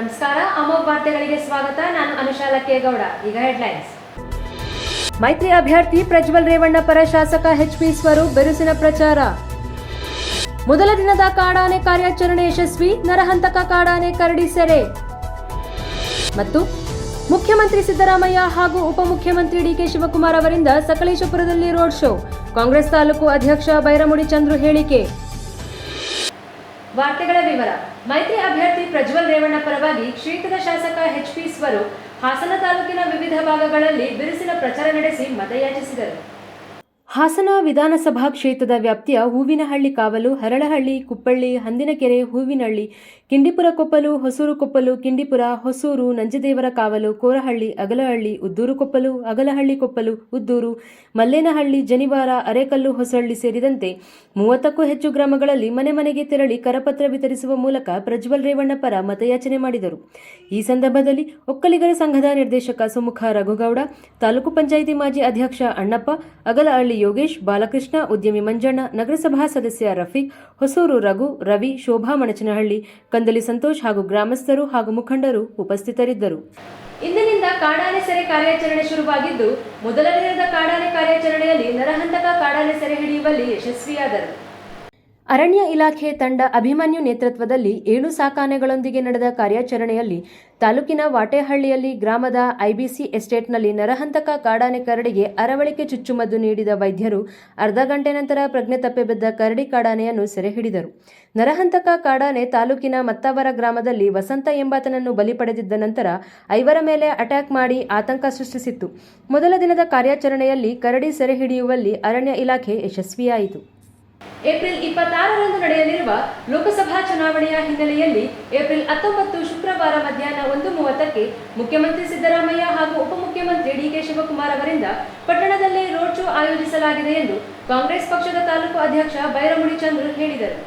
ನಮಸ್ಕಾರ, ಅಮೋಘ ವಾರ್ತೆಗಳಿಗೆ ಸ್ವಾಗತ. ನಾನು ಅನುಷಾ ಲಕ್ಕೇಗೌಡ. ಈಗ ಹೆಡ್ಲೈನ್ಸ್ ಮೈತ್ರಿ ಅಭ್ಯರ್ಥಿ ಪ್ರಜ್ವಲ್ ರೇವಣ್ಣ ಪರ ಶಾಸಕ ಎಚ್ ಪಿ ಸ್ವರೂಪ್ ಬಿರುಸಿನ ಪ್ರಚಾರ. ಮೊದಲ ದಿನದ ಕಾಡಾನೆ ಕಾರ್ಯಾಚರಣೆ ಯಶಸ್ವಿ, ನರಹಂತಕ ಕಾಡಾನೆ ಕರಡಿ ಸೆರೆ. ಮತ್ತು ಮುಖ್ಯಮಂತ್ರಿ ಸಿದ್ದರಾಮಯ್ಯ ಹಾಗೂ ಉಪಮುಖ್ಯಮಂತ್ರಿ ಡಿಕೆ ಶಿವಕುಮಾರ್ ಅವರಿಂದ ಸಕಲೇಶಪುರದಲ್ಲಿ ರೋಡ್ ಶೋ. ಕಾಂಗ್ರೆಸ್ ತಾಲೂಕು ಅಧ್ಯಕ್ಷ ಬೈರಮುಡಿ ಚಂದ್ರು ಹೇಳಿಕೆ. ವಾರ್ತೆಗಳ ವಿವರ. ಮೈತ್ರಿ ಅಭ್ಯರ್ಥಿ ಪ್ರಜ್ವಲ್ ರೇವಣ್ಣ ಪರವಾಗಿ ಕ್ಷೇತ್ರದ ಶಾಸಕ ಎಚ್ ಪಿ ಸ್ವರೂಪ್ ಹಾಸನ ತಾಲೂಕಿನ ವಿವಿಧ ಭಾಗಗಳಲ್ಲಿ ಬಿರುಸಿನ ಪ್ರಚಾರ ನಡೆಸಿ ಮತಯಾಚಿಸಿದರು. ಹಾಸನ ವಿಧಾನಸಭಾ ಕ್ಷೇತ್ರದ ವ್ಯಾಪ್ತಿಯ ಹೂವಿನಹಳ್ಳಿ ಕಾವಲು, ಹರಳಹಳ್ಳಿ, ಕುಪ್ಪಳ್ಳಿ, ಹಂದಿನಕೆರೆ, ಹೂವಿನಹಳ್ಳಿ ಕಿಂಡಿಪುರ ಕೊಪ್ಪಲು, ಹೊಸೂರು ಕೊಪ್ಪಲು, ಕಿಂಡಿಪುರ, ಹೊಸೂರು, ನಂಜದೇವರ ಕಾವಲು, ಕೋರಹಳ್ಳಿ, ಅಗಲಹಳ್ಳಿ, ಉದ್ದೂರು ಕೊಪ್ಪಲು, ಅಗಲಹಳ್ಳಿ ಕೊಪ್ಪಲು, ಉದ್ದೂರು, ಮಲ್ಲೇನಹಳ್ಳಿ, ಜನಿವಾರ, ಅರೇಕಲ್ಲು ಹೊಸಹಳ್ಳಿ ಸೇರಿದಂತೆ ಮೂವತ್ತಕ್ಕೂ ಹೆಚ್ಚು ಗ್ರಾಮಗಳಲ್ಲಿ ಮನೆ ಮನೆಗೆ ತೆರಳಿ ಕರಪತ್ರ ವಿತರಿಸುವ ಮೂಲಕ ಪ್ರಜ್ವಲ್ ರೇವಣ್ಣ ಪರ ಮತಯಾಚನೆ ಮಾಡಿದರು. ಈ ಸಂದರ್ಭದಲ್ಲಿ ಒಕ್ಕಲಿಗರ ಸಂಘದ ನಿರ್ದೇಶಕ ಸುಮುಖ ರಘುಗೌಡ, ತಾಲೂಕು ಪಂಚಾಯಿತಿ ಮಾಜಿ ಅಧ್ಯಕ್ಷ ಅಣ್ಣಪ್ಪ, ಅಗಲಹಳ್ಳಿ ಯೋಗೇಶ್, ಬಾಲಕೃಷ್ಣ, ಉದ್ಯಮಿ ಮಂಜಣ್ಣ, ನಗರಸಭಾ ಸದಸ್ಯ ರಫೀಕ್, ಹೊಸೂರು ರಘು, ರವಿ, ಶೋಭಾ ಮಣಚನಹಳ್ಳಿ ಕಂದಲಿ ಸಂತೋಷ್ ಹಾಗೂ ಗ್ರಾಮಸ್ಥರು ಹಾಗೂ ಮುಖಂಡರು ಉಪಸ್ಥಿತರಿದ್ದರು. ಇಂದಿನಿಂದ ಕಾಡಾನೆ ಸೆರೆ ಕಾರ್ಯಾಚರಣೆ ಶುರುವಾಗಿದ್ದು ಮೊದಲ ಕಾಡಾನೆ ಕಾರ್ಯಾಚರಣೆಯಲ್ಲಿ ನರಹಂತಕ ಕಾಡಾನೆ ಸೆರೆ ಹಿಡಿಯುವಲ್ಲಿ ಯಶಸ್ವಿಯಾದರು. ಅರಣ್ಯ ಇಲಾಖೆ ತಂಡ ಅಭಿಮನ್ಯು ನೇತೃತ್ವದಲ್ಲಿ ಏಳು ಸಾಕಾನೆಗಳೊಂದಿಗೆ ನಡೆದ ಕಾರ್ಯಾಚರಣೆಯಲ್ಲಿ ತಾಲೂಕಿನ ವಾಟೇಹಳ್ಳಿಯಲ್ಲಿ ಗ್ರಾಮದ ಐಬಿಸಿ ಎಸ್ಟೇಟ್ನಲ್ಲಿ ನರಹಂತಕ ಕಾಡಾನೆ ಕರಡಿಗೆ ಅರವಳಿಕೆ ಚುಚ್ಚುಮದ್ದು ನೀಡಿದ ವೈದ್ಯರು ಅರ್ಧ ಗಂಟೆ ನಂತರ ಪ್ರಜ್ಞೆ ತಪ್ಪೆಬಿದ್ದ ಕರಡಿ ಕಾಡಾನೆಯನ್ನು ಸೆರೆ ಹಿಡಿದರು. ನರಹಂತಕ ಕಾಡಾನೆ ತಾಲೂಕಿನ ಮತ್ತವರ ಗ್ರಾಮದಲ್ಲಿ ವಸಂತ ಎಂಬಾತನನ್ನು ಬಲಿ ಪಡೆದಿದ್ದ ನಂತರ ಐವರ ಮೇಲೆ ಅಟ್ಯಾಕ್ ಮಾಡಿ ಆತಂಕ ಸೃಷ್ಟಿಸಿತ್ತು. ಮೊದಲ ದಿನದ ಕಾರ್ಯಾಚರಣೆಯಲ್ಲಿ ಕರಡಿ ಸೆರೆ ಹಿಡಿಯುವಲ್ಲಿ ಅರಣ್ಯ ಇಲಾಖೆ ಯಶಸ್ವಿಯಾಯಿತು. ಏಪ್ರಿಲ್ ಇಪ್ಪತ್ತಾರರಂದು ನಡೆಯಲಿರುವ ಲೋಕಸಭಾ ಚುನಾವಣೆಯ ಹಿನ್ನೆಲೆಯಲ್ಲಿ ಏಪ್ರಿಲ್ ಹತ್ತೊಂಬತ್ತು ಶುಕ್ರವಾರ ಮಧ್ಯಾಹ್ನ ಒಂದು ಮೂವತ್ತಕ್ಕೆ ಮುಖ್ಯಮಂತ್ರಿ ಸಿದ್ದರಾಮಯ್ಯ ಹಾಗೂ ಉಪಮುಖ್ಯಮಂತ್ರಿ ಡಿಕೆ ಶಿವಕುಮಾರ್ ಅವರಿಂದ ಪಟ್ಟಣದಲ್ಲಿ ರೋಡ್ ಶೋ ಆಯೋಜಿಸಲಾಗಿದೆ ಎಂದು ಕಾಂಗ್ರೆಸ್ ಪಕ್ಷದ ತಾಲೂಕು ಅಧ್ಯಕ್ಷ ಬೈರಮುಡಿ ಚಂದ್ರು ಹೇಳಿದರು.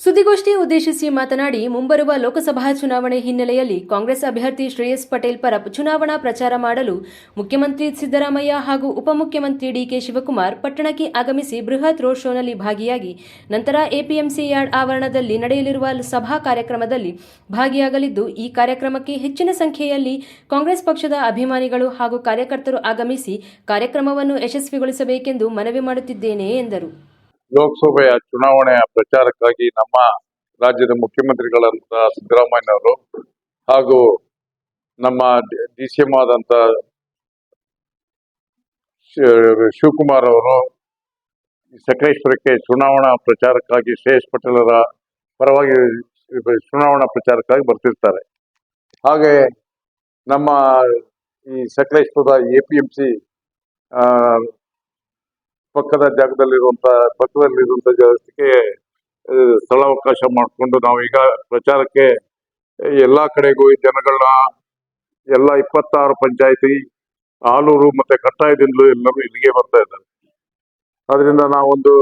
ಸುದ್ದಿಗೋಷ್ಠಿ ಉದ್ದೇಶಿಸಿ ಮಾತನಾಡಿ, ಮುಂಬರುವ ಲೋಕಸಭಾ ಚುನಾವಣೆ ಹಿನ್ನೆಲೆಯಲ್ಲಿ ಕಾಂಗ್ರೆಸ್ ಅಭ್ಯರ್ಥಿ ಶ್ರೇಯಸ್ ಪಟೇಲ್ ಪರ ಚುನಾವಣಾ ಪ್ರಚಾರ ಮಾಡಲು ಮುಖ್ಯಮಂತ್ರಿ ಸಿದ್ದರಾಮಯ್ಯ ಹಾಗೂ ಉಪಮುಖ್ಯಮಂತ್ರಿ ಡಿಕೆ ಶಿವಕುಮಾರ್ ಪಟ್ಟಣಕ್ಕೆ ಆಗಮಿಸಿ ಬೃಹತ್ ರೋಡ್ ಶೋನಲ್ಲಿ ಭಾಗಿಯಾಗಿ, ನಂತರ ಎಪಿಎಂಸಿ ಯಾರ್ಡ್ ಆವರಣದಲ್ಲಿ ನಡೆಯಲಿರುವ ಸಭಾ ಕಾರ್ಯಕ್ರಮದಲ್ಲಿ ಭಾಗಿಯಾಗಲಿದ್ದು, ಈ ಕಾರ್ಯಕ್ರಮಕ್ಕೆ ಹೆಚ್ಚಿನ ಸಂಖ್ಯೆಯಲ್ಲಿ ಕಾಂಗ್ರೆಸ್ ಪಕ್ಷದ ಅಭಿಮಾನಿಗಳು ಹಾಗೂ ಕಾರ್ಯಕರ್ತರು ಆಗಮಿಸಿ ಕಾರ್ಯಕ್ರಮವನ್ನು ಯಶಸ್ವಿಗೊಳಿಸಬೇಕೆಂದು ಮನವಿ ಮಾಡುತ್ತಿದ್ದೇನೆ ಎಂದರು. ಲೋಕಸಭೆಯ ಚುನಾವಣೆಯ ಪ್ರಚಾರಕ್ಕಾಗಿ ನಮ್ಮ ರಾಜ್ಯದ ಮುಖ್ಯಮಂತ್ರಿಗಳಂತ ಸಿದ್ದರಾಮಯ್ಯನವರು ಹಾಗೂ ನಮ್ಮ ಡಿ ಸಿ ಎಂ ಆದಂತ ಶಿವಕುಮಾರ್ ಅವರು ಸಕಲೇಶ್ವರಕ್ಕೆ ಚುನಾವಣಾ ಪ್ರಚಾರಕ್ಕಾಗಿ ಶ್ರೇಯಸ್ ಪಟೇಲರ ಪರವಾಗಿ ಚುನಾವಣಾ ಪ್ರಚಾರಕ್ಕಾಗಿ ಬರ್ತಿರ್ತಾರೆ. ಹಾಗೆ ನಮ್ಮ ಈ ಸಕಲೇಶ್ವರದ ಎ ಪಿ ಎಂ ಸಿ ಪಕ್ಕದ ಜಾಗದಲ್ಲಿರುವಂತ, ಪಕ್ಕದಲ್ಲಿರುವಂತ ಜಾಗಕ್ಕೆ ಸ್ಥಳಾವಕಾಶ ಮಾಡಿಕೊಂಡು ನಾವೀಗ ಪ್ರಚಾರಕ್ಕೆ, ಎಲ್ಲಾ ಕಡೆಗೂ ಜನಗಳನ್ನ, ಎಲ್ಲ ಇಪ್ಪತ್ತಾರು ಪಂಚಾಯತಿ, ಆಲೂರು ಮತ್ತೆ ಕಟ್ಟಾಯದಿಂದಲೂ ಎಲ್ಲರೂ ಇಲ್ಲಿಗೆ ಬರ್ತಾ ಇದ್ದಾರೆ. ಅದರಿಂದ ನಾವೊಂದು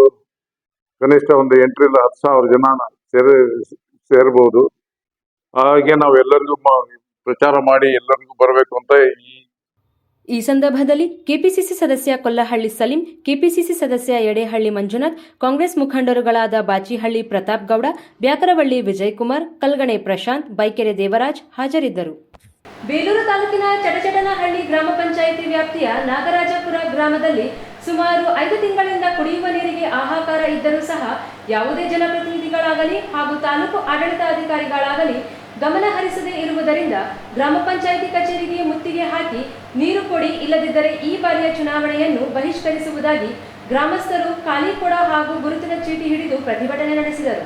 ಕನಿಷ್ಠ ಒಂದು ಎಂಟರಿಂದ ಹತ್ತು ಸಾವಿರ ಜನ ಸೇರಿ, ಸೇರ್ಬೋದು. ಹಾಗೆ ನಾವೆಲ್ಲರಿಗೂ ಪ್ರಚಾರ ಮಾಡಿ ಎಲ್ಲರಿಗೂ ಬರಬೇಕು ಅಂತ ಈ ಈ ಸಂದರ್ಭದಲ್ಲಿ ಕೆಪಿಸಿಸಿ ಸದಸ್ಯ ಕೊಲ್ಲಹಳ್ಳಿ ಸಲೀಂ, ಕೆಪಿಸಿಸಿ ಸದಸ್ಯ ಯಡೇಹಳ್ಳಿ ಮಂಜುನಾಥ್, ಕಾಂಗ್ರೆಸ್ ಮುಖಂಡರುಗಳಾದ ಬಾಚಿಹಳ್ಳಿ ಪ್ರತಾಪ್ ಗೌಡ, ಬ್ಯಾಕರವಳ್ಳಿ ವಿಜಯಕುಮಾರ್, ಕಲ್ಗಣೆ ಪ್ರಶಾಂತ್, ಬೈಕೆರೆ ದೇವರಾಜ್ ಹಾಜರಿದ್ದರು. ಬೇಲೂರು ತಾಲೂಕಿನ ಚಟಚಟನಹಳ್ಳಿ ಗ್ರಾಮ ಪಂಚಾಯಿತಿ ವ್ಯಾಪ್ತಿಯ ನಾಗರಾಜಪುರ ಗ್ರಾಮದಲ್ಲಿ ಸುಮಾರು ಐದು ತಿಂಗಳಿಂದ ಕುಡಿಯುವ ನೀರಿಗೆ ಹಾಹಾಕಾರ ಇದ್ದರೂ ಸಹ ಯಾವುದೇ ಜನಪ್ರತಿನಿಧಿಗಳಾಗಲಿ ಹಾಗೂ ತಾಲೂಕು ಆಡಳಿತಾಧಿಕಾರಿಗಳಾಗಲಿ ಗಮನ ಹರಿಸದೇ ಇರುವುದರಿಂದ ಗ್ರಾಮ ಪಂಚಾಯಿತಿ ಕಚೇರಿಗೆ ಮುತ್ತಿಗೆ ಹಾಕಿ ನೀರು ಕೊಡಿ ಇಲ್ಲದಿದ್ದರೆ ಈ ಬಾರಿಯ ಚುನಾವಣೆಯನ್ನು ಬಹಿಷ್ಕರಿಸುವುದಾಗಿ ಗ್ರಾಮಸ್ಥರು ಖಾಲಿ ಕೊಡ ಹಾಗೂ ಗುರುತಿನ ಚೀಟಿ ಹಿಡಿದು ಪ್ರತಿಭಟನೆ ನಡೆಸಿದರು.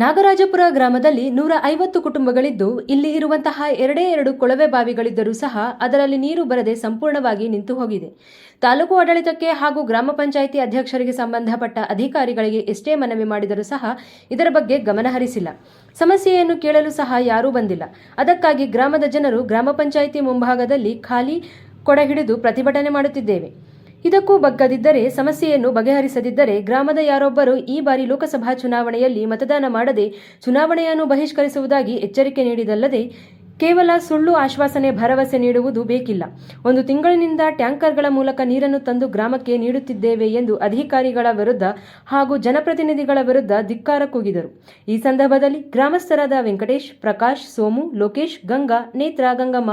ನಾಗರಾಜಪುರ ಗ್ರಾಮದಲ್ಲಿ ನೂರ ಐವತ್ತು ಕುಟುಂಬಗಳಿದ್ದು, ಇಲ್ಲಿ ಇರುವಂತಹ ಎರಡೇ ಎರಡು ಕೊಳವೆ ಬಾವಿಗಳಿದ್ದರೂ ಸಹ ಅದರಲ್ಲಿ ನೀರು ಬರದೆ ಸಂಪೂರ್ಣವಾಗಿ ನಿಂತು ಹೋಗಿದೆ ತಾಲೂಕು ಆಡಳಿತಕ್ಕೆ ಹಾಗೂ ಗ್ರಾಮ ಪಂಚಾಯಿತಿ ಅಧ್ಯಕ್ಷರಿಗೆ ಸಂಬಂಧಪಟ್ಟ ಅಧಿಕಾರಿಗಳಿಗೆ ಎಷ್ಟೇ ಮನವಿ ಮಾಡಿದರೂ ಸಹ ಇದರ ಬಗ್ಗೆ ಗಮನ ಹರಿಸಿಲ್ಲ. ಸಮಸ್ಯೆಯನ್ನು ಕೇಳಲು ಸಹ ಯಾರೂ ಬಂದಿಲ್ಲ. ಅದಕ್ಕಾಗಿ ಗ್ರಾಮದ ಜನರು ಗ್ರಾಮ ಪಂಚಾಯಿತಿ ಮುಂಭಾಗದಲ್ಲಿ ಖಾಲಿ ಕೊಡ ಹಿಡಿದು ಪ್ರತಿಭಟನೆ ಮಾಡುತ್ತಿದ್ದೇವೆ. ಇದಕ್ಕೂ ಬಗ್ಗದಿದ್ದರೆ, ಸಮಸ್ಯೆಯನ್ನು ಬಗೆಹರಿಸದಿದ್ದರೆ ಗ್ರಾಮದ ಯಾರೊಬ್ಬರು ಈ ಬಾರಿ ಲೋಕಸಭಾ ಚುನಾವಣೆಯಲ್ಲಿ ಮತದಾನ ಮಾಡದೆ ಚುನಾವಣೆಯನ್ನು ಬಹಿಷ್ಕರಿಸುವುದಾಗಿ ಎಚ್ಚರಿಕೆ ನೀಡಿದಲ್ಲದೆ, ಕೇವಲ ಸುಳ್ಳು ಆಶ್ವಾಸನೆ ಭರವಸೆ ನೀಡುವುದು ಬೇಕಿಲ್ಲ. ಒಂದು ತಿಂಗಳಿನಿಂದ ಟ್ಯಾಂಕರ್ಗಳ ಮೂಲಕ ನೀರನ್ನು ತಂದು ಗ್ರಾಮಕ್ಕೆ ನೀಡುತ್ತಿದ್ದೇವೆ ಎಂದು ಅಧಿಕಾರಿಗಳ ವಿರುದ್ಧ ಹಾಗೂ ಜನಪ್ರತಿನಿಧಿಗಳ ವಿರುದ್ಧ ಧಿಕ್ಕಾರ ಕೂಗಿದರು. ಈ ಸಂದರ್ಭದಲ್ಲಿ ಗ್ರಾಮಸ್ಥರಾದ ವೆಂಕಟೇಶ್, ಪ್ರಕಾಶ್, ಸೋಮು, ಲೋಕೇಶ್, ಗಂಗಾ, ನೇತ್ರ, ಗಂಗಮ್ಮ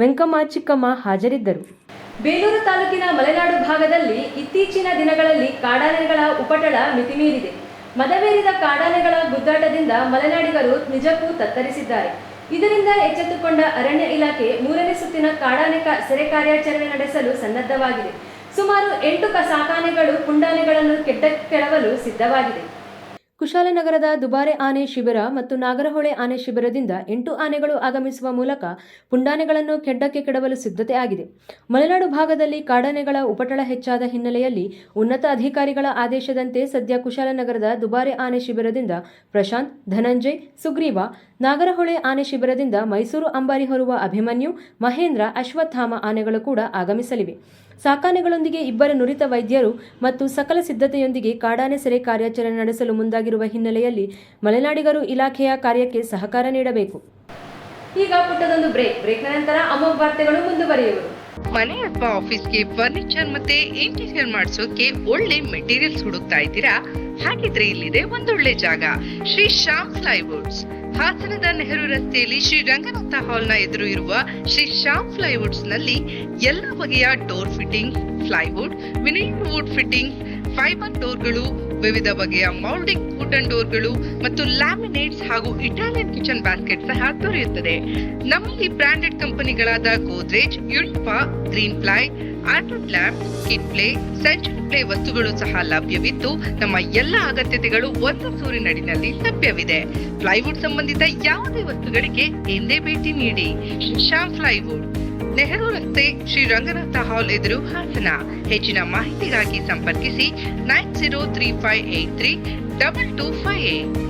ವೆಂಕಮ್ಮ ಚಿಕ್ಕಮ್ಮ ಹಾಜರಿದ್ದರು. ಬೇಲೂರು ತಾಲೂಕಿನ ಮಲೆನಾಡು ಭಾಗದಲ್ಲಿ ಇತ್ತೀಚಿನ ದಿನಗಳಲ್ಲಿ ಕಾಡಾನೆಗಳ ಉಪಟಳ ಮಿತಿಮೀರಿದೆ. ಮದವೇರಿದ ಕಾಡಾನೆಗಳ ಗುದ್ದಾಟದಿಂದ ಮಲೆನಾಡಿಗರು ನಿಜಕ್ಕೂ ತತ್ತರಿಸಿದ್ದಾರೆ. ಇದರಿಂದ ಎಚ್ಚೆತ್ತುಕೊಂಡ ಅರಣ್ಯ ಇಲಾಖೆ ಮೂರನೇ ಸುತ್ತಿನ ಕಾಡಾನೆ ಸೆರೆ ಕಾರ್ಯಾಚರಣೆ ನಡೆಸಲು ಸನ್ನದ್ಧವಾಗಿದೆ. ಸುಮಾರು ಎಂಟು ಕಸಾಕಾನೆಗಳು ಸಾಕಾನೆಗಳು ಪುಂಡಾನೆಗಳನ್ನು ಕೆಟ್ಟ ಕೆಡವಲು ಸಿದ್ಧವಾಗಿದೆ. ಕುಶಾಲನಗರದ ದುಬಾರೆ ಆನೆ ಶಿಬಿರ ಮತ್ತು ನಾಗರಹೊಳೆ ಆನೆ ಶಿಬಿರದಿಂದ ಎಂಟು ಆನೆಗಳು ಆಗಮಿಸುವ ಮೂಲಕ ಪುಂಡಾನೆಗಳನ್ನು ಕೆಡ್ಡಕ್ಕೆ ಕೆಡವಲು ಸಿದ್ಧತೆ ಆಗಿದೆ. ಮಲೆನಾಡು ಭಾಗದಲ್ಲಿ ಕಾಡಾನೆಗಳ ಉಪಟಳ ಹೆಚ್ಚಾದ ಹಿನ್ನೆಲೆಯಲ್ಲಿ ಉನ್ನತ ಅಧಿಕಾರಿಗಳ ಆದೇಶದಂತೆ ಸದ್ಯ ಕುಶಾಲನಗರದ ದುಬಾರೆ ಆನೆ ಶಿಬಿರದಿಂದ ಪ್ರಶಾಂತ್, ಧನಂಜಯ್, ಸುಗ್ರೀವ, ನಾಗರಹೊಳೆ ಆನೆ ಶಿಬಿರದಿಂದ ಮೈಸೂರು ಅಂಬಾರಿ ಹೊರುವ ಅಭಿಮನ್ಯು, ಮಹೇಂದ್ರ, ಅಶ್ವತ್ಥಾಮ ಆನೆಗಳು ಕೂಡ ಆಗಮಿಸಲಿವೆ. ಸಾಕಾನೆಗಳೊಂದಿಗೆ ಇಬ್ಬರ ನುರಿತ ವೈದ್ಯರು ಮತ್ತು ಸಕಲ ಸಿದ್ಧತೆಯೊಂದಿಗೆ ಕಾಡಾನೆ ಸೆರೆ ಕಾರ್ಯಾಚರಣೆ ನಡೆಸಲು ಮುಂದಾಗಿರುವ ಹಿನ್ನೆಲೆಯಲ್ಲಿ ಮಲೆನಾಡಿಗರು ಇಲಾಖೆಯ ಕಾರ್ಯಕ್ಕೆ ಸಹಕಾರ ನೀಡಬೇಕು. ಈಗ ಪುಟ್ಟದೊಂದು ಬ್ರೇಕ್. ಬ್ರೇಕ್ ನಂತರ ಅಮೋಘ ವಾರ್ತೆಗಳು ಮುಂದುವರಿಯುವರು ಮನೆ ಅಥವಾ ಆಫೀಸ್ಗೆ ಫರ್ನಿಚರ್ ಮತ್ತೆ ಇಂಟೀರಿಯರ್ ಮಾಡಿಸೋಕೆ ಒಳ್ಳೆ ಮೆಟೀರಿಯಲ್ಸ್ ಹುಡುಕ್ತಾ ಇದ್ದೀರಾ? ಹಾಗಿದ್ರೆ ಇಲ್ಲಿದೆ ಒಂದೊಳ್ಳೆ ಜಾಗ. ಶ್ರೀ ಶ್ಯಾಮ್ ಪ್ಲೈವುಡ್ಸ್. ಹಾಸನದ ನೆಹರು ರಸ್ತೆಯಲ್ಲಿ ಶ್ರೀ ರಂಗನಾಥ ಹಾಲ್ನ ಎದುರು ಇರುವ ಶ್ರೀ ಶ್ಯಾಮ್ ಫ್ಲೈವುಡ್ಸ್ನಲ್ಲಿ ಎಲ್ಲ ಬಗೆಯ door fitting plywood vinyl wood fitting, fibre ಡೋರ್ಗಳು, ವಿವಿಧ ಬಗೆಯ ಮೌಲ್ಡಿಂಗ್ ಕೂಟನ್ ಡೋರ್ಗಳು ಮತ್ತು ಲ್ಯಾಮಿನೇಟ್ಸ್ ಹಾಗೂ ಇಟಾಲಿಯನ್ ಕಿಚನ್ ಬ್ಯಾಸ್ಕೆಟ್ ಸಹ ದೊರೆಯುತ್ತದೆ. ನಮ್ಮಲ್ಲಿ ಬ್ರಾಂಡೆಡ್ ಕಂಪನಿಗಳಾದ Godrej ಯುಲ್ಪಾ Greenply auto lab Kitply Centuryply ವಸ್ತುಗಳು ಸಹ ಲಭ್ಯವಿದ್ದು ನಮ್ಮ ಎಲ್ಲ ಅಗತ್ಯತೆಗಳು ಒಂದು ಸೂರಿನಡಿನಲ್ಲಿ ಲಭ್ಯವಿದೆ. ಪ್ಲೈವುಡ್ ಸಂಬಂಧಿತ ಯಾವುದೇ ವಸ್ತುಗಳಿಗೆ ಎಂದೇ ಭೇಟಿ ನೀಡಿ. ಶ್ಯಾಮ್ ಪ್ಲೈವುಡ್. ನೆಹರು ರಸ್ತೆ ಶ್ರೀ ರಂಗನಾಥ ಹಾಲ್ ಎದುರು ಹಾಸನ. ಹೆಚ್ಚಿನ ಮಾಹಿತಿಗಾಗಿ ಸಂಪರ್ಕಿಸಿ nine zero three five eight three double two five eight.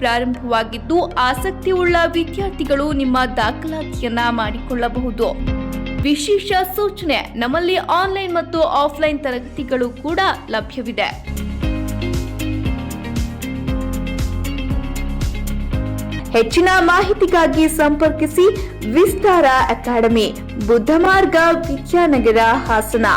ಪ್ರಾರಂಭವಾಗಿದ್ದು, ಆಸಕ್ತಿಯುಳ್ಳ ವಿದ್ಯಾರ್ಥಿಗಳು ನಿಮ್ಮ ದಾಖಲಾತಿಯನ್ನ ಮಾಡಿಕೊಳ್ಳಬಹುದು. ವಿಶೇಷ ಸೂಚನೆ ನಮ್ಮಲ್ಲಿ ಆನ್ಲೈನ್ ಮತ್ತು ಆಫ್ಲೈನ್ ತರಗತಿಗಳು ಕೂಡ ಲಭ್ಯವಿದೆ. ಹೆಚ್ಚಿನ ಮಾಹಿತಿಗಾಗಿ ಸಂಪರ್ಕಿಸಿ ವಿಸ್ತಾರ ಅಕಾಡೆಮಿ, ಬುದ್ಧಮಾರ್ಗ ವಿದ್ಯಾನಗರ ಹಾಸನ.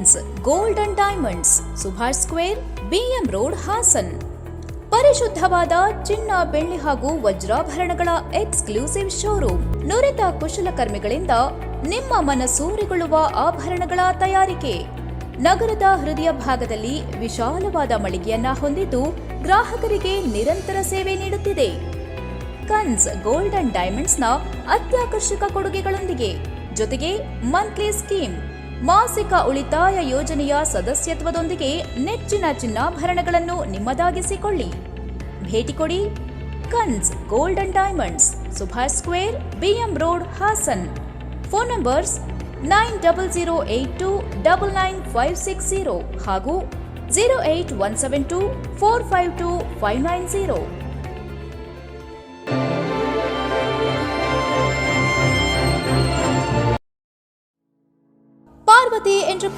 ಕನ್ಸ್ gold and diamonds Subhash square BM road Hassan ಪರಿಶುದ್ಧವಾದ ಚಿನ್ನ, ಬೆಳ್ಳಿ ಹಾಗೂ ವಜ್ರಾಭರಣಗಳ ಎಕ್ಸ್ಕ್ಲೂಸಿವ್ ಶೋರೂಮ್ ನುರಿತ ಕುಶಲಕರ್ಮಿಗಳಿಂದ ನಿಮ್ಮ ಮನಸೂರೆಗೊಳ್ಳುವ ಆಭರಣಗಳ ತಯಾರಿಕೆ. ನಗರದ ಹೃದಯ ಭಾಗದಲ್ಲಿ ವಿಶಾಲವಾದ ಮಳಿಗೆಯನ್ನ ಹೊಂದಿದ್ದು ಗ್ರಾಹಕರಿಗೆ ನಿರಂತರ ಸೇವೆ ನೀಡುತ್ತಿದೆ. ಕನ್ಸ್ ಗೋಲ್ಡ್ ಅಂಡ್ ಡೈಮಂಡ್ಸ್ನ ಅತ್ಯಾಕರ್ಷಕ ಕೊಡುಗೆಗಳೊಂದಿಗೆ ಜೊತೆಗೆ ಮಂತ್ಲಿ ಸ್ಕೀಮ್ ಮಾಸಿಕ ಉಳಿತಾಯ ಯೋಜನೆಯ ಸದಸ್ಯತ್ವದೊಂದಿಗೆ ನೆಚ್ಚಿನ ಚಿನ್ನಾಭರಣಗಳನ್ನು ನಿಮ್ಮದಾಗಿಸಿಕೊಳ್ಳಿ. ಭೇಟಿ ಕೊಡಿ ಕನ್ಸ್ gold and diamonds, Subhash square, BM road, Hassan. Phone numbers nine double zero eight two double nine five six zero ಹಾಗೂ zero eight one seven two four five two five nine zero.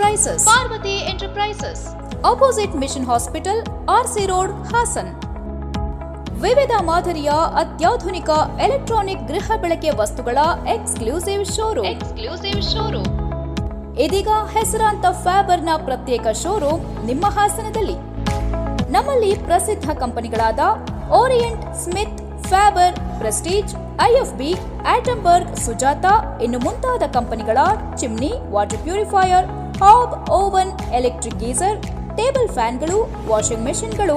Enterprises Parvati enterprises opposite mission hospital RC road Hassan ವಿವಿಧ ಮಾದರಿಯ ಅತ್ಯಾಧುನಿಕ electronic ಗೃಹ ಬಳಕೆ ವಸ್ತುಗಳ exclusive showroom exclusive showroom ಇದೀಗ ಹೆಸರಾಂತ ಫ್ಯಾಬರ್ನ ಪ್ರತ್ಯೇಕ ಶೋರೂಮ್ ನಿಮ್ಮ ಹಾಸನದಲ್ಲಿ. ನಮ್ಮಲ್ಲಿ ಪ್ರಸಿದ್ಧ ಕಂಪನಿಗಳಾದ Orient Smith Faber Prestige IFB Atomberg Sujata ಇನ್ನು ಮುಂತಾದ ಕಂಪನಿಗಳ chimney water purifier hob oven electric geyser table ಫ್ಯಾನ್ಗಳು washing ಮೆಷಿನ್ಗಳು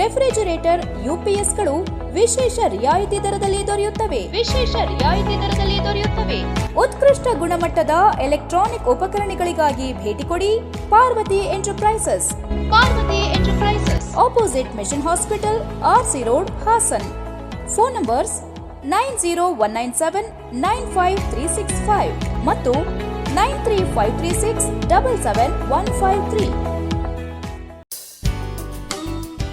ರೆಫ್ರಿಜರೇಟರ್ ಯುಪಿಎಸ್ಗಳು ವಿಶೇಷ ರಿಯಾಯಿತಿ ದರದಲ್ಲಿ ದೊರೆಯುತ್ತವೆ. ವಿಶೇಷ ರಿಯಾಯಿತಿ ದರದಲ್ಲಿ ದೊರೆಯುತ್ತವೆ. ಉತ್ಕೃಷ್ಟ ಗುಣಮಟ್ಟದ ಎಲೆಕ್ಟ್ರಾನಿಕ್ ಉಪಕರಣಗಳಿಗಾಗಿ ಭೇಟಿ ಕೊಡಿ Parvati enterprises. Parvati enterprises. Opposite mission hospital RC road Hassan phone numbers nine zero one nine seven nine five three six five ಮತ್ತು 93536 77153.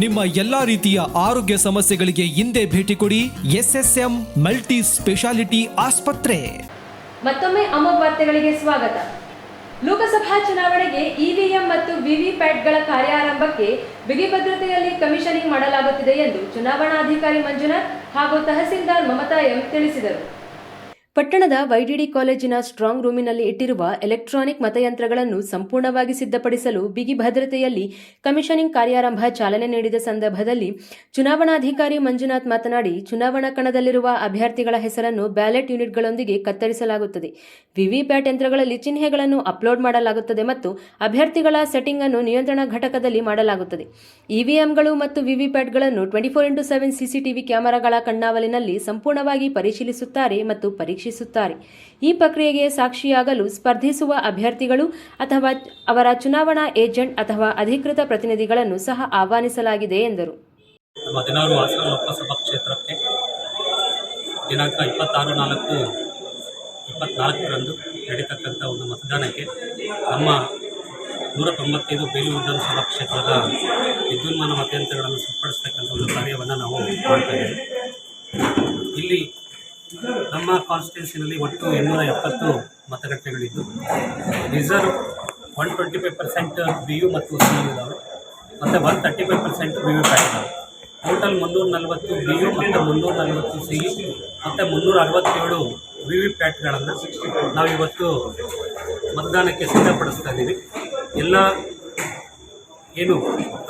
ನಿಮ್ಮ ಎಲ್ಲಾ ರೀತಿಯ ಆರೋಗ್ಯ ಸಮಸ್ಯೆಗಳಿಗೆ ಹಿಂದೆ ಭೇಟಿ ಕೊಡಿ ಎಸ್ಎಸ್ಎಂ ಮಲ್ಟಿ ಸ್ಪೆಷಾಲಿಟಿ ಆಸ್ಪತ್ರೆ. ಮತ್ತೊಮ್ಮೆ ಅಮೋಘ ವಾರ್ತೆಗಳಿಗೆ ಸ್ವಾಗತ. ಲೋಕಸಭಾ ಚುನಾವಣೆಗೆ ಇವಿಎಂ ಮತ್ತು ವಿವಿಪ್ಯಾಟ್ಗಳ ಕಾರ್ಯಾರಂಭಕ್ಕೆ ಬಿಗಿ ಭದ್ರತೆಯಲ್ಲಿ ಕಮಿಷನಿಂಗ್ ಮಾಡಲಾಗುತ್ತಿದೆ ಎಂದು ಚುನಾವಣಾಧಿಕಾರಿ ಮಂಜುನಾಥ್ ಹಾಗೂ ತಹಸೀಲ್ದಾರ್ ಮಮತಾ ಎಂ ತಿಳಿಸಿದರು. ಪಟ್ಟಣದ ವೈಡಿಡಿ ಕಾಲೇಜಿನ ಸ್ಟ್ರಾಂಗ್ ರೂಮಿನಲ್ಲಿ ಇಟ್ಟಿರುವ ಎಲೆಕ್ಟ್ರಾನಿಕ್ ಮತಯಂತ್ರಗಳನ್ನು ಸಂಪೂರ್ಣವಾಗಿ ಸಿದ್ಧಪಡಿಸಲು ಬಿಗಿ ಭದ್ರತೆಯಲ್ಲಿ ಕಮಿಷನಿಂಗ್ ಕಾರ್ಯಾರಂಭ ಚಾಲನೆ ನೀಡಿದ ಸಂದರ್ಭದಲ್ಲಿ ಚುನಾವಣಾಧಿಕಾರಿ ಮಂಜುನಾಥ್ ಮಾತನಾಡಿ, ಚುನಾವಣಾ ಕಣದಲ್ಲಿರುವ ಅಭ್ಯರ್ಥಿಗಳ ಹೆಸರನ್ನು ಬ್ಯಾಲೆಟ್ ಯೂನಿಟ್ಗಳೊಂದಿಗೆ ಕತ್ತರಿಸಲಾಗುತ್ತದೆ. ವಿವಿಪ್ಯಾಟ್ ಯಂತ್ರಗಳಲ್ಲಿ ಚಿಹ್ನೆಗಳನ್ನು ಅಪ್ಲೋಡ್ ಮಾಡಲಾಗುತ್ತದೆ ಮತ್ತು ಅಭ್ಯರ್ಥಿಗಳ ಸೆಟ್ಟಿಂಗ್ ಅನ್ನು ನಿಯಂತ್ರಣ ಘಟಕದಲ್ಲಿ ಮಾಡಲಾಗುತ್ತದೆ. ಇವಿಎಂಗಳು ಮತ್ತು ವಿವಿಪ್ಯಾಟ್ಗಳನ್ನು twenty four into seven CCTV ಕ್ಯಾಮೆರಾಗಳ ಕಣ್ಣಾವಲಿನಲ್ಲಿ ಸಂಪೂರ್ಣವಾಗಿ ಪರಿಶೀಲಿಸುತ್ತಾರೆ ಮತ್ತು ಪರೀಕ್ಷಿಸುತ್ತಾರೆ ಈ ಪ್ರಕ್ರಿಯೆಗೆ ಸಾಕ್ಷಿಯಾಗಲು ಸ್ಪರ್ಧಿಸುವ ಅಭ್ಯರ್ಥಿಗಳು ಅಥವಾ ಅವರ ಚುನಾವಣಾ ಏಜೆಂಟ್ ಅಥವಾ ಅಧಿಕೃತ ಪ್ರತಿನಿಧಿಗಳನ್ನು ಸಹ ಆಹ್ವಾನಿಸಲಾಗಿದೆ ಎಂದರು. ಕ್ಷೇತ್ರಕ್ಕೆ ದಿನಾಂಕ ಇಪ್ಪತ್ತಾರು ನಾಲ್ಕು, ಇಪ್ಪತ್ನಾಲ್ಕರಂದು ನಡೀತಕ್ಕಂಥ ಒಂದು ಮತದಾನಕ್ಕೆ ನಮ್ಮ ನೂರ ತೊಂಬತ್ತೈದು ಬೇಲೂರು ವಿಧಾನಸಭಾ ಕ್ಷೇತ್ರದ ವಿದ್ಯುನ್ಮಾನ ಮತಯಂತ್ರಗಳನ್ನು ಸಿದ್ಧಪಡಿಸ್ತಕ್ಕಂಥ ಒಂದು ಕಾರ್ಯವನ್ನು ನಾವು ಮಾಡ್ತಾ ಇದ್ದೇವೆ. ಇಲ್ಲಿ ನಮ್ಮ ಕಾನ್ಸ್ಟಿಟ್ಯೂನ್ಸಿನಲ್ಲಿ ಒಟ್ಟು ಇನ್ನೂರ ಎಪ್ಪತ್ತು ಮತಗಟ್ಟೆಗಳಿದ್ದು. Reserve one twenty five percent B U ಮತ್ತು ಸಿ ಯು ಇದ್ದಾವೆ ಮತ್ತು one thirty five percent VVPAT ಇದ್ದಾವೆ ಟೋಟಲ್ ಮುನ್ನೂರ ನಲವತ್ತು ಬಿ ಯು ಮತ್ತು ಮುನ್ನೂರ ನಲವತ್ತು ಸಿ ಯು ಮತ್ತು ಮುನ್ನೂರ ಅರವತ್ತೇಳು ವಿ ವಿ ಪ್ಯಾಟ್ಗಳನ್ನು ನಾವು ಇವತ್ತು ಮತದಾನಕ್ಕೆ ಸಿದ್ಧಪಡಿಸ್ತಾ ಇದ್ದೀವಿ. ಎಲ್ಲ ಏನು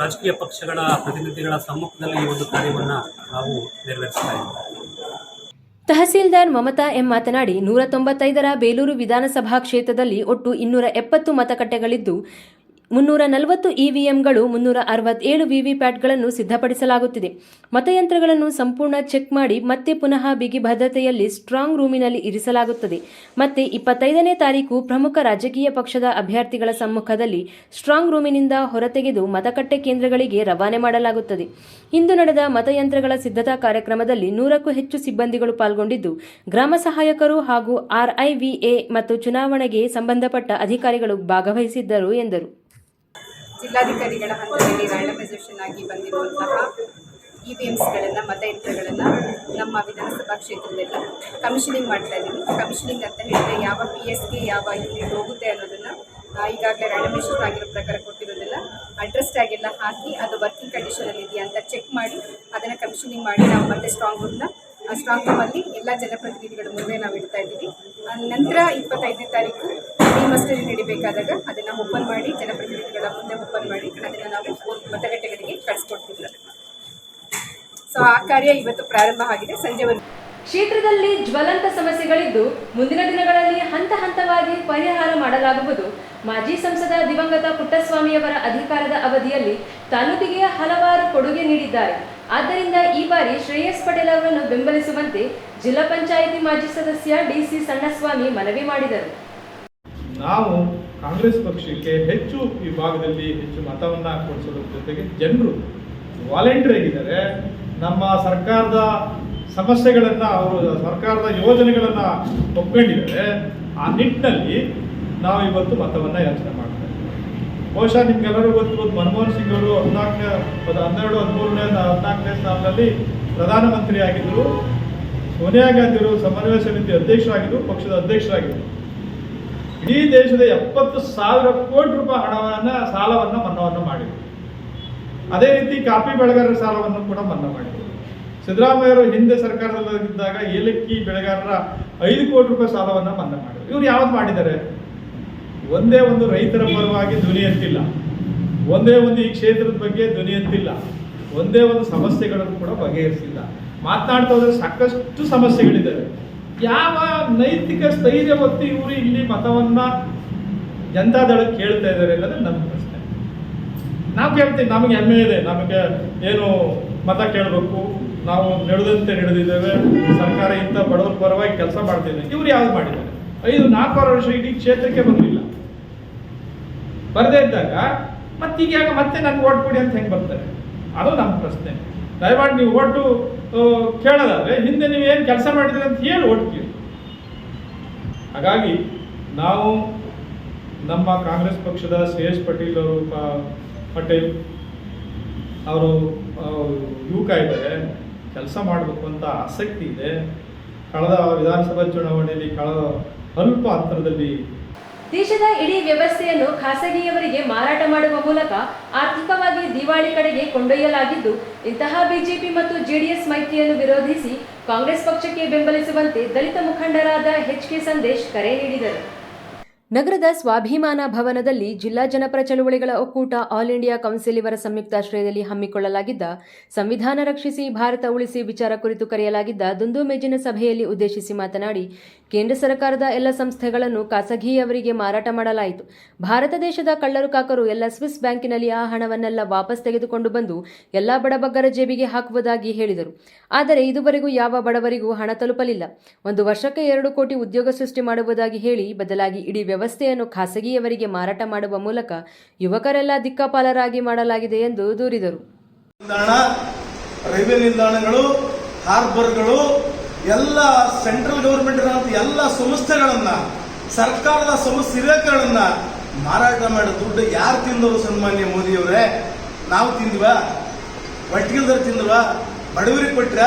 ರಾಜಕೀಯ ಪಕ್ಷಗಳ ಪ್ರತಿನಿಧಿಗಳ ಸಮ್ಮುಖದಲ್ಲಿ ಈ ಒಂದು ಕಾರ್ಯವನ್ನು ನಾವು ನೆರವೇರಿಸ್ತಾ ಇದ್ದೀವಿ. ತಹಸೀಲ್ದಾರ್ ಮಮತಾ ಎಂ ಮಾತನಾಡಿ ನೂರ ತೊಂಬತ್ತೈದರ ಬೇಲೂರು ವಿಧಾನಸಭಾ ಕ್ಷೇತ್ರದಲ್ಲಿ ಒಟ್ಟು ಇನ್ನೂರ ಎಪ್ಪತ್ತು ಮತಗಟ್ಟೆಗಳಿದ್ದು ಮುನ್ನೂರ ನಲವತ್ತು ಇವಿಎಂಗಳು ಮುನ್ನೂರ ಅರವತ್ತೇಳು ವಿವಿಪ್ಯಾಟ್ಗಳನ್ನು ಸಿದ್ಧಪಡಿಸಲಾಗುತ್ತಿದೆ. ಮತಯಂತ್ರಗಳನ್ನು ಸಂಪೂರ್ಣ ಚೆಕ್ ಮಾಡಿ ಮತ್ತೆ ಪುನಃ ಬಿಗಿ ಭದ್ರತೆಯಲ್ಲಿ ಸ್ಟ್ರಾಂಗ್ ರೂಮಿನಲ್ಲಿ ಇರಿಸಲಾಗುತ್ತದೆ. ಮತ್ತೆ ಇಪ್ಪತ್ತೈದನೇ ತಾರೀಕು ಪ್ರಮುಖ ರಾಜಕೀಯ ಪಕ್ಷದ ಅಭ್ಯರ್ಥಿಗಳ ಸಮ್ಮುಖದಲ್ಲಿ ಸ್ಟ್ರಾಂಗ್ ರೂಮಿನಿಂದ ಹೊರತೆಗೆದು ಮತಗಟ್ಟೆ ಕೇಂದ್ರಗಳಿಗೆ ರವಾನೆ ಮಾಡಲಾಗುತ್ತದೆ. ಇಂದು ನಡೆದ ಮತಯಂತ್ರಗಳ ಸಿದ್ಧತಾ ಕಾರ್ಯಕ್ರಮದಲ್ಲಿ ನೂರಕ್ಕೂ ಹೆಚ್ಚು ಸಿಬ್ಬಂದಿಗಳು ಪಾಲ್ಗೊಂಡಿದ್ದು, ಗ್ರಾಮ ಸಹಾಯಕರು ಹಾಗೂ ಆರ್ಐವಿಎ ಮತ್ತು ಚುನಾವಣೆಗೆ ಸಂಬಂಧಪಟ್ಟ ಅಧಿಕಾರಿಗಳು ಭಾಗವಹಿಸಿದ್ದರು ಎಂದರು. ಜಿಲ್ಲಾಧಿಕಾರಿಗಳ ಹಂತದಲ್ಲಿ ರ್ಯಾಂಡಮೈಸೇಷನ್ ಆಗಿ ಬಂದಿರುವಂತಹ ಇ ವಿ ಎಮ್ಸ್ಗಳನ್ನು ಮತಯಂತ್ರಗಳನ್ನು ನಮ್ಮ ವಿಧಾನಸಭಾ ಕ್ಷೇತ್ರದಲ್ಲಿ ಕಮಿಷನಿಂಗ್ ಮಾಡ್ತಾ ಇದ್ದೀವಿ ಕಮಿಷನಿಂಗ್ ಅಂತ ಹೇಳಿದ್ರೆ ಯಾವ ಪಿ ಎಸ್ಗೆ ಯಾವ ಯೂನಿಟ್ ಹೋಗುತ್ತೆ ಅನ್ನೋದನ್ನು ಈಗಾಗಲೇ ರ್ಯಾಂಡಮೈಸೇಷನ್ ಆಗಿರೋ ಪ್ರಕಾರ ಕೊಟ್ಟಿರೋದೆಲ್ಲ ಅಡ್ರೆಸ್ ಟ್ಯಾಗೆಲ್ಲ ಹಾಕಿ ಅದು ವರ್ಕಿಂಗ್ ಕಂಡೀಷನಲ್ಲಿ ಇದೆಯಾ ಅಂತ ಚೆಕ್ ಮಾಡಿ ಅದನ್ನು ಕಮಿಷನಿಂಗ್ ಮಾಡಿ ನಾವು ಮತ್ತೆ ಸ್ಟ್ರಾಂಗ್ ರೂಮ್ನ ಸ್ಟ್ರಾಂಗ್ ರೂಮಲ್ಲಿ ಎಲ್ಲ ಜನಪ್ರತಿನಿಧಿಗಳ ಮುಂದೆ ನಾವು ಇಡ್ತಾ ಇದ್ದೀವಿ. ನಂತರ ಇಪ್ಪತ್ತೈದನೇ ತಾರೀಕು ಈ ಮಸ್ಟರಿ ನಡಿಬೇಕಾದಾಗ ಅದನ್ನು ಓಪನ್ ಮಾಡಿ, ಜನಪ್ರತಿನಿಧಿಗಳ ಮುಂದೆ ಓಪನ್ ಮಾಡಿ ಅದನ್ನು ನಾವು ಮತಗಟ್ಟೆಗಳಿಗೆ ಕಳಿಸ್ಕೊಡ್ತೀವಿ. ಸೊ ಆ ಕಾರ್ಯ ಇವತ್ತು ಪ್ರಾರಂಭ ಆಗಿದೆ. ಸಂಜೆವರೆಗೂ ಕ್ಷೇತ್ರದಲ್ಲಿ ಜ್ವಲಂತ ಸಮಸ್ಯೆಗಳಿದ್ದು ಮುಂದಿನ ದಿನಗಳಲ್ಲಿ ಹಂತ ಹಂತವಾಗಿ ಪರಿಹಾರ ಮಾಡಲಾಗುವುದು. ಮಾಜಿ ಸಂಸದ ದಿವಂಗತ ಪುಟ್ಟಸ್ವಾಮಿಯವರ ಅಧಿಕಾರದ ಅವಧಿಯಲ್ಲಿ ತಾಲೂಕಿಗೆ ಹಲವಾರು ಕೊಡುಗೆ ನೀಡಿದ್ದಾರೆ. ಆದ್ದರಿಂದ ಈ ಬಾರಿ ಶ್ರೇಯಸ್ ಪಟೇಲ್ ಅವರನ್ನು ಬೆಂಬಲಿಸುವಂತೆ ಜಿಲ್ಲಾ ಪಂಚಾಯಿತಿ ಮಾಜಿ ಸದಸ್ಯ ಡಿಸಿ ಸಣ್ಣಸ್ವಾಮಿ ಮನವಿ ಮಾಡಿದರು. ನಾವು ಕಾಂಗ್ರೆಸ್ ಪಕ್ಷಕ್ಕೆ ಹೆಚ್ಚು ಈ ಭಾಗದಲ್ಲಿ ಹೆಚ್ಚು ಮತವನ್ನು ಕೊಡಿಸೋದ್ರ ಜೊತೆಗೆ ಜನರು ವಾಲಂಟಿಯರ್ ಆಗಿದ್ದಾರೆ. ನಮ್ಮ ಸರ್ಕಾರದ ಸಮಸ್ಯೆಗಳನ್ನು ಅವರು, ಸರ್ಕಾರದ ಯೋಜನೆಗಳನ್ನು ಒಪ್ಕೊಂಡಿದ್ದಾರೆ. ಆ ನಿಟ್ಟಿನಲ್ಲಿ ನಾವು ಇವತ್ತು ಮತವನ್ನು ಯಾಚನೆ ಮಾಡ್ತಾ ಇದ್ದೀವಿ ಬಹುಶಃ ನಿಮ್ಗೆಲ್ಲರೂ ಗೊತ್ತು ಮನಮೋಹನ್ ಸಿಂಗ್ ಅವರು ಹದಿನಾಲ್ಕನೇ ಹನ್ನೆರಡು, ಹದಿಮೂರನೇ ಹದಿನಾಲ್ಕನೇ ಸಾಲಿನಲ್ಲಿ ಪ್ರಧಾನಮಂತ್ರಿ ಆಗಿದ್ದರು ಸೋನಿಯಾ ಗಾಂಧಿ ಅವರು ಸಮನ್ವಯ ಸಮಿತಿ ಅಧ್ಯಕ್ಷರಾಗಿದ್ದರು, ಪಕ್ಷದ ಅಧ್ಯಕ್ಷರಾಗಿದ್ದರು. ಇಡೀ ದೇಶದ ಎಪ್ಪತ್ತು ಸಾವಿರ ಕೋಟಿ ರೂಪಾಯಿ ಹಣವನ್ನ, ಸಾಲವನ್ನು ಮನ್ನವನ್ನು ಮಾಡಿದರು. ಅದೇ ರೀತಿ ಕಾಫಿ ಬೆಳೆಗಾರರ ಸಾಲವನ್ನು ಕೂಡ ಮನ್ನಾ ಮಾಡಿದರು. ಸಿದ್ದರಾಮಯ್ಯವರು ಹಿಂದೆ ಸರ್ಕಾರದಲ್ಲಿದ್ದಾಗ ಏಲಕ್ಕಿ ಬೆಳೆಗಾರರ ಐದು ಕೋಟಿ ರೂಪಾಯಿ ಸಾಲವನ್ನು ಮನ್ನಾ ಮಾಡಿದರು. ಇವ್ರು ಯಾವ್ದು ಮಾಡಿದ್ದಾರೆ? ಒಂದೇ ಒಂದು ರೈತರ ಪರವಾಗಿ ಧ್ವನಿ ಎತ್ತಿಲ್ಲ. ಒಂದೇ ಒಂದು ಈ ಕ್ಷೇತ್ರದ ಬಗ್ಗೆ ಧ್ವನಿ ಎತ್ತಿಲ್ಲ. ಒಂದೇ ಒಂದು ಸಮಸ್ಯೆಗಳನ್ನು ಕೂಡ ಬಗೆಹರಿಸಿಲ್ಲ. ಮಾತನಾಡ್ತಾ ಹೋದ್ರೆ ಸಾಕಷ್ಟು ಸಮಸ್ಯೆಗಳಿದ್ದಾವೆ ಯಾವ ನೈತಿಕ ಸ್ಥೈರ್ಯ ಹೊತ್ತು ಇವರು ಇಲ್ಲಿ ಮತವನ್ನ ಜನತಾದಳಕ್ಕೆ ಕೇಳ್ತಾ ಇದ್ದಾರೆ ಅನ್ನೋದು ನಮ್ಮ ಪ್ರಶ್ನೆ. ನಾವು ಕೇಳ್ತೀವಿ, ನಮಗೆ ಹೆಮ್ಮೆ ಇದೆ. ನಮಗೆ ಏನು ಮತ ಕೇಳಬೇಕು, ನಾವು ನಡೆದಂತೆ ನಡೆದಿದ್ದೇವೆ, ಸರ್ಕಾರ ಇಂಥ ಬಡವರ ಪರವಾಗಿ ಕೆಲಸ ಮಾಡ್ತಿದ್ದೇವೆ. ಇವ್ರು ಯಾವ್ದು ಮಾಡಿದ್ದಾರೆ? ಐದು ನಾಲ್ಕಾರು ವರ್ಷ ಇಡೀ ಕ್ಷೇತ್ರಕ್ಕೆ ಬರಲಿಲ್ಲ ಬರದೇ ಇದ್ದಾಗ ಮತ್ತೀಗ ಯಾಕೆ ಮತ್ತೆ ನನ್ಗೆ ಓಟ್ ಕೊಡಿ ಅಂತ ಹೆಂಗೆ ಬರ್ತಾರೆ ಅದು ನಮ್ಮ ಪ್ರಶ್ನೆ. ದಯಮಾಡಿ ನೀವು ಓಟು ಕೇಳೋದಾದರೆ ಹಿಂದೆ ನೀವು ಏನು ಕೆಲಸ ಮಾಡಿದ್ರಿ ಅಂತ ಹೇಳಿ ಓಟ್ ಕೇಳಿ. ಹಾಗಾಗಿ ನಾವು ನಮ್ಮ ಕಾಂಗ್ರೆಸ್ ಪಕ್ಷದ ಶ್ರೇಯಸ್ ಪಟೇಲ್ ಅವರು ಪಟೇಲ್ ಅವರು ಯುವಕ ಇದ್ದಾರೆ, ಕೆಲಸ ಮಾಡಬೇಕು ಅಂತ ಆಸಕ್ತಿ ಇದೆ. ಕಳೆದ ವಿಧಾನಸಭಾ ಚುನಾವಣೆಯಲ್ಲಿ ಕಳೆದ ಅಲ್ಪ ಅಂತರದಲ್ಲಿ ದೇಶದ ಇಡೀ ವ್ಯವಸ್ಥೆಯನ್ನು ಖಾಸಗಿಯವರಿಗೆ ಮಾರಾಟ ಮಾಡುವ ಮೂಲಕ ಆರ್ಥಿಕವಾಗಿ ದಿವಾಳಿ ಕಡೆಗೆ ಕೊಂಡೊಯ್ಯಲಾಗಿದ್ದು, ಇಂತಹ ಬಿಜೆಪಿ ಮತ್ತು ಜೆಡಿಎಸ್ ಮೈತ್ರಿಯನ್ನು ವಿರೋಧಿಸಿ ಕಾಂಗ್ರೆಸ್ ಪಕ್ಷಕ್ಕೆ ಬೆಂಬಲಿಸುವಂತೆ ದಲಿತ ಮುಖಂಡರಾದ ಎಚ್ ಕೆ ಸಂದೇಶ್ ಕರೆ ನೀಡಿದರು. ನಗರದ ಸ್ವಾಭಿಮಾನ ಭವನದಲ್ಲಿ ಜಿಲ್ಲಾ ಜನಪರ ಚಳುವಳಿಗಳ ಒಕ್ಕೂಟ ಆಲ್ ಇಂಡಿಯಾ ಕೌನ್ಸಿಲ್ ಇವರ ಸಂಯುಕ್ತಾಶ್ರಯದಲ್ಲಿ ಹಮ್ಮಿಕೊಳ್ಳಲಾಗಿದ್ದ, ಸಂವಿಧಾನ ರಕ್ಷಿಸಿ ಭಾರತ ಉಳಿಸಿ ವಿಚಾರ ಕುರಿತು ಕರೆಯಲಾಗಿದ್ದ ದುಂದು ಮೇಜಿನ ಸಭೆಯಲ್ಲಿ ಉದ್ದೇಶಿಸಿ ಮಾತನಾಡಿ ಕೇಂದ್ರ ಸರ್ಕಾರದ ಎಲ್ಲ ಸಂಸ್ಥೆಗಳನ್ನು ಖಾಸಗಿಯವರಿಗೆ ಮಾರಾಟ ಮಾಡಲಾಯಿತು. ಭಾರತ ದೇಶದ ಕಳ್ಳರು ಕಾಕರು ಎಲ್ಲ ಸ್ವಿಸ್ ಬ್ಯಾಂಕಿನಲ್ಲಿ ಆ ಹಣವನ್ನೆಲ್ಲ ವಾಪಸ್ ತೆಗೆದುಕೊಂಡು ಬಂದು ಎಲ್ಲ ಬಡಬಗ್ಗರ ಜೇಬಿಗೆ ಹಾಕುವುದಾಗಿ ಹೇಳಿದರು. ಆದರೆ ಇದುವರೆಗೂ ಯಾವ ಬಡವರಿಗೂ ಹಣ ತಲುಪಲಿಲ್ಲ. ಒಂದು ವರ್ಷಕ್ಕೆ ಎರಡು ಕೋಟಿ ಉದ್ಯೋಗ ಸೃಷ್ಟಿ ಮಾಡುವುದಾಗಿ ಹೇಳಿ ಬದಲಾಗಿ ಇಡೀ ವ್ಯವಸ್ಥೆಯನ್ನು ಖಾಸಗಿಯವರಿಗೆ ಮಾರಾಟ ಮಾಡುವ ಮೂಲಕ ಯುವಕರೆಲ್ಲ ದಿಕ್ಕಾಪಾಲರಾಗಿ ಮಾಡಲಾಗಿದೆ ಎಂದು ದೂರಿದರು. ರೈಲ್ವೆ ನಿಲ್ದಾಣಗಳು, ಹಾರ್ಬರ್ಗಳು ಎಲ್ಲ ಸೆಂಟ್ರಲ್ ಗೌರ್ಮೆಂಟ್ ಎಲ್ಲ ಸಂಸ್ಥೆಗಳನ್ನ, ಸರ್ಕಾರದ ಸಂಸ್ಥೆಗಳನ್ನ ಮಾರಾಟ ಮಾಡೋ ದುಡ್ಡು ಯಾರು ತಿಂದವರು ಸನ್ಮಾನ್ಯ ಮೋದಿಯವರೇ? ನಾವು ತಿಂದ್ವಾ? ಒಟ್ಟಿಗಿಲ್ದರ್ ತಿಂದ್ವಾ? ಬಡವರಿಗೆ ಕೊಟ್ರ?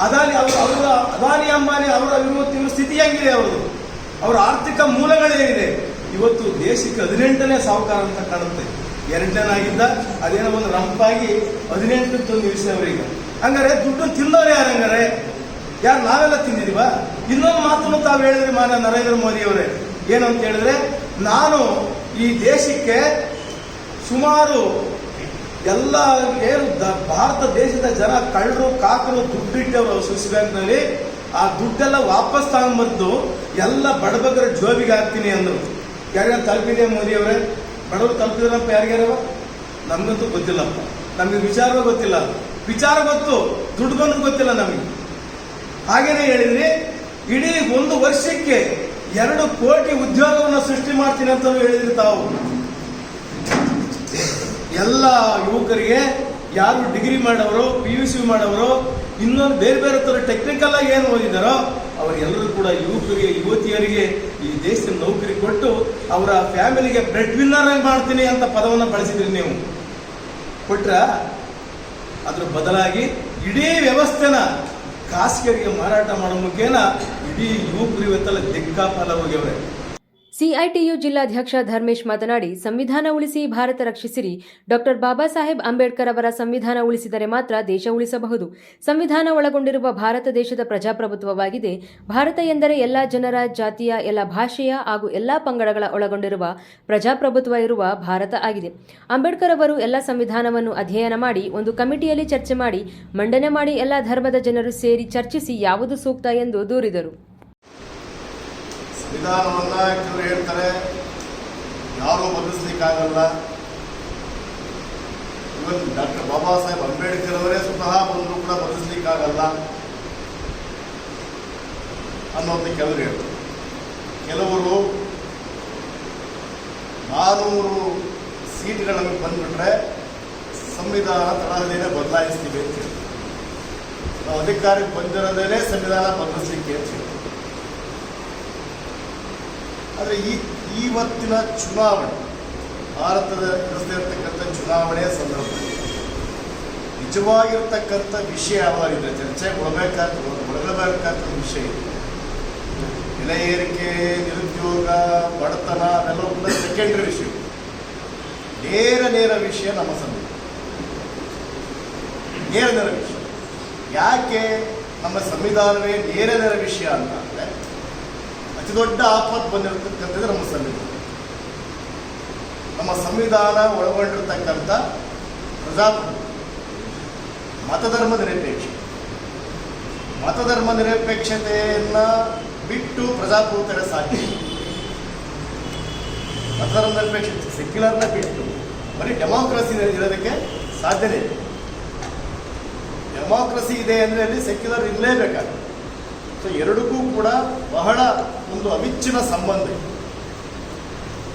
ಅದಾನಿ ಅವರು ಅವರ ಅದಾನಿ ಅಂಬಾನಿ ಅವರ ಇವತ್ತಿನ ಸ್ಥಿತಿ ಹೆಂಗಿದೆ ಅವ್ರದ್ದು? ಅವರ ಆರ್ಥಿಕ ಮೂಲಗಳೇನಿದೆ ಇವತ್ತು ದೇಶಕ್ಕೆ ಹದಿನೆಂಟನೇ ಸಾಹುಕಾರ ಅಂತ ಕಾಣುತ್ತೆ. ಎರಡನೇನಾಗಿದ್ದ? ಅದೇನೋ ಒಂದು ರಂಪಾಗಿ ಹದಿನೆಂಟು ತಂದು ನಿಲ್ಲಿಸವ್ರೀಗ ಹಂಗಾರೆ ದುಡ್ಡು ತಿಂದವ್ರು ಯಾರು ಹಂಗಾರೆ? ಯಾರು ನಾವೆಲ್ಲ ತಿಂದಿದೀವ ಇನ್ನೊಂದು ಮಾತನ್ನು ತಾವು ಹೇಳಿದ್ರಿ ಮಾನ್ಯ ನರೇಂದ್ರ ಮೋದಿ ಅವರೇ ಏನು ಅಂತ ಹೇಳಿದ್ರೆ, ನಾನು ಈ ದೇಶಕ್ಕೆ ಸುಮಾರು ಎಲ್ಲ ಏನು ಭಾರತ ದೇಶದ ಜನ ಕಳ್ಳರು, ಕಾಕರು, ದುಡ್ಡಿಟ್ಟವರು ಸ್ವಿಸ್ ಬ್ಯಾಂಕ್ನಲ್ಲಿ. ಆ ದುಡ್ಡೆಲ್ಲ ವಾಪಸ್ ತಗೊಂಡ್ಬಂದು ಎಲ್ಲ ಬಡಬಗರ ಜೋಬಿಗೆ ಹಾಕ್ತೀನಿ ಅಂದ್ರು. ಯಾರ್ಯಾರು ತಲುಪಿದೆ ಮೋದಿ ಅವರೇ ಬಡವರು ತಲುಪಿದ್ರಪ್ಪ ಯಾರಿಗ್ಯಾರವ ನಮಗಂತೂ ಗೊತ್ತಿಲ್ಲಪ್ಪ. ನಮಗೆ ವಿಚಾರ ಗೊತ್ತಿಲ್ಲ. ವಿಚಾರ ಗೊತ್ತು, ದುಡ್ಡು ಬಂದು ಗೊತ್ತಿಲ್ಲ ನಮಗೆ. ಹಾಗೇನೆ ಹೇಳಿದ್ರಿ, ಇಡೀ ಒಂದು ವರ್ಷಕ್ಕೆ ಎರಡು ಕೋಟಿ ಉದ್ಯೋಗವನ್ನು ಸೃಷ್ಟಿ ಮಾಡ್ತೀನಿ ಅಂತ ಹೇಳಿದ್ರಿ ತಾವು. ಎಲ್ಲ ಯುವಕರಿಗೆ ಯಾರು ಡಿಗ್ರಿ ಮಾಡವರು ಪಿ ಯು ಸಿ ಮಾಡವರು, ಇನ್ನೊಂದು ಬೇರೆ ಬೇರೆ ಥರ ಟೆಕ್ನಿಕಲ್ ಆಗಿ ಏನು ಓದಿದಾರೋ, ಅವರೆಲ್ಲರೂ ಕೂಡ ಯುವಕರಿಗೆ, ಯುವತಿಯರಿಗೆ ಈ ದೇಶದ ನೌಕರಿ ಕೊಟ್ಟು ಅವರ ಫ್ಯಾಮಿಲಿಗೆ ಬ್ರೆಡ್ ವಿನ್ನರ್ ಆಗಿ ಮಾಡ್ತೀನಿ ಅಂತ ಪದವನ್ನು ಬಳಸಿದ್ರಿ ನೀವು. ಕೊಟ್ರ ಅದ್ರ ಬದಲಾಗಿ ಇಡೀ ವ್ಯವಸ್ಥೆನ ಖಾಸಗಿಯರಿಗೆ ಮಾರಾಟ ಮಾಡೋ ಮುಖೇನ ಇಡೀ ಯುವಕರು ಇವತ್ತಲ್ಲ ದಿಕ್ಕಾಪಾಲ ಹೋಗ್ಯವ್ರೆ. ಸಿಐಟಿಯು ಜಿಲ್ಲಾಧ್ಯಕ್ಷ ಧರ್ಮೇಶ್ ಮಾತನಾಡಿ, ಸಂವಿಧಾನ ಉಳಿಸಿ ಭಾರತ ರಕ್ಷಿಸಿರಿ. ಡಾಕ್ಟರ್ ಬಾಬಾ ಸಾಹೇಬ್ ಅಂಬೇಡ್ಕರ್ ಅವರ ಸಂವಿಧಾನ ಉಳಿಸಿದರೆ ಮಾತ್ರ ದೇಶ ಉಳಿಸಬಹುದು. ಸಂವಿಧಾನ ಒಳಗೊಂಡಿರುವ ಭಾರತ ದೇಶದ ಪ್ರಜಾಪ್ರಭುತ್ವವಾಗಿದೆ. ಭಾರತ ಎಂದರೆ ಎಲ್ಲ ಜನರ, ಜಾತಿಯ, ಎಲ್ಲ ಭಾಷೆಯ ಹಾಗೂ ಎಲ್ಲ ಪಂಗಡಗಳ ಒಳಗೊಂಡಿರುವ ಪ್ರಜಾಪ್ರಭುತ್ವ ಇರುವ ಭಾರತ ಆಗಿದೆ. ಅಂಬೇಡ್ಕರ್ ಅವರು ಎಲ್ಲ ಸಂವಿಧಾನವನ್ನು ಅಧ್ಯಯನ ಮಾಡಿ, ಒಂದು ಕಮಿಟಿಯಲ್ಲಿ ಚರ್ಚೆ ಮಾಡಿ, ಮಂಡನೆ ಮಾಡಿ ಎಲ್ಲ ಧರ್ಮದ ಜನರು ಸೇರಿ ಚರ್ಚಿಸಿ ಯಾವುದು ಸೂಕ್ತ ಎಂದು ದೂರಿದರು. ಸಂವಿಧಾನವನ್ನ ಕೆಲವರು ಹೇಳ್ತಾರೆ, ಯಾರು ಬದಲಿಸ್ಲಿಕ್ಕಾಗಲ್ಲ ಇವತ್ತು ಡಾಕ್ಟರ್ ಬಾಬಾ ಸಾಹೇಬ್ ಅಂಬೇಡ್ಕರ್ ಅವರೇ ಸ್ವತಃ ಬಂದರೂ ಕೂಡ ಬದಲಿಸ್ಲಿಕ್ಕಾಗಲ್ಲ ಅನ್ನೋದು ಕೆಲವರು ಹೇಳ್ತಾರೆ. ಕೆಲವರು ನಾನೂರು ಸೀಟ್ಗಳನ್ನು ಬಂದ್ಬಿಟ್ರೆ ಸಂವಿಧಾನ ತಳಹದಿನೇ ಬದಲಾಯಿಸ್ತೀವಿ ಅಂತ ಹೇಳ್ತಾರೆ. ನಾವು ಅಧಿಕಾರಕ್ಕೆ ಬಂದಿರೋದೇ ಸಂವಿಧಾನ ಬದಲಿಸ್ಲಿಕ್ಕೆ ಅಂತ ಆದರೆ ಈ ಇವತ್ತಿನ ಚುನಾವಣೆ, ಭಾರತದ ನಡೆಸ್ತಾ ಇರತಕ್ಕಂಥ ಚುನಾವಣೆಯ ಸಂದರ್ಭದಲ್ಲಿ ನಿಜವಾಗಿರ್ತಕ್ಕಂಥ ವಿಷಯ ಯಾವಾಗಿದ್ರೆ ಚರ್ಚೆಗೆ ಒಳಬೇಕಾದ ಒಳಗಬೇಕಾದ ವಿಷಯ. ಬೆಲೆ ಏರಿಕೆ, ನಿರುದ್ಯೋಗ, ಬಡತನ ಅವೆಲ್ಲ ಕೂಡ ಸೆಕೆಂಡರಿ ವಿಷಯ. ನೇರ ನೇರ ವಿಷಯ ನಮ್ಮ ಸಂದರ್ಭ. ನೇರ ನೇರ ವಿಷಯ. ಯಾಕೆ ನಮ್ಮ ಸಂವಿಧಾನವೇ ನೇರ ನೇರ ವಿಷಯ ಅಂತ? ಅತಿ ದೊಡ್ಡ ಆಪತ್ತು ಬಂದಿರತಕ್ಕಂಥದ್ದು ನಮ್ಮ ಸಂವಿಧಾನ. ನಮ್ಮ ಸಂವಿಧಾನ ಒಳಗೊಂಡಿರ್ತಕ್ಕಂಥ ಪ್ರಜಾಪ್ರಭುತ್ವ ಮತಧರ್ಮ ನಿರಪೇಕ್ಷ. ಮತಧರ್ಮ ನಿರಪೇಕ್ಷತೆಯನ್ನ ಬಿಟ್ಟು ಪ್ರಜಾಪ್ರಭುತ್ವ ಸಾಧ್ಯ. ಮತಧರ್ಮ ನಿರಪೇಕ್ಷತೆ ಸೆಕ್ಯುಲರ್ನ ಬಿಟ್ಟು, ಬರೀ ಡೆಮಾಕ್ರಸಿ ಇರೋದಕ್ಕೆ ಸಾಧ್ಯನೇ ಇಲ್ಲ. ಡೆಮಾಕ್ರಸಿ ಇದೆ ಅಂದರೆ ಅಲ್ಲಿ ಸೆಕ್ಯುಲರ್ ಇರಲೇಬೇಕಾಗುತ್ತೆ. ಸೊ ಎರಡಕ್ಕೂ ಕೂಡ ಬಹಳ ಒಂದು ಅವಿಚ್ಚಿನ ಸಂಬಂಧ ಇದೆ.